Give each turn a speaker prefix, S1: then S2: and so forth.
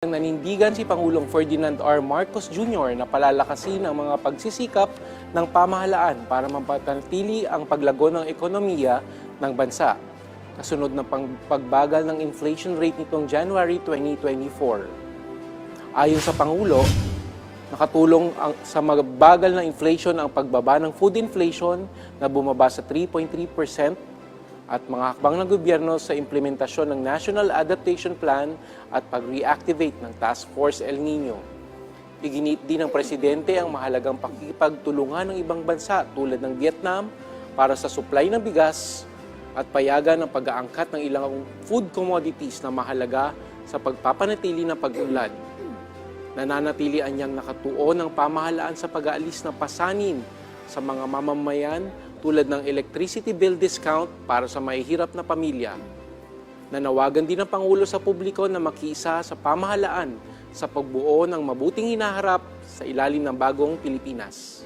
S1: Nanindigan si Pangulong Ferdinand R. Marcos Jr. na palalakasin ang mga pagsisikap ng pamahalaan para mapatanatili ang paglago ng ekonomiya ng bansa. Kasunod ng pagbagal ng inflation rate nitong January 2024. Ayon sa Pangulo, nakatulong ang, sa mabagal ng inflation ang pagbaba ng food inflation na bumaba sa 3.3% at mga hakbang ng gobyerno sa implementasyon ng National Adaptation Plan at pag-reactivate ng Task Force El Nino. Iginit din ng Presidente ang mahalagang pakikipagtulungan ng ibang bansa tulad ng Vietnam para sa supply ng bigas at payagan ng pag-aangkat ng ilang food commodities na mahalaga sa pagpapanatili ng pag-unlad. Nananatili anyang nakatuon ng pamahalaan sa pag-aalis ng pasanin sa mga mamamayan tulad ng electricity bill discount para sa mahihirap na pamilya. Nanawagan din ng Pangulo sa publiko na makiisa sa pamahalaan sa pagbuo ng mabuting hinaharap sa ilalim ng bagong Pilipinas.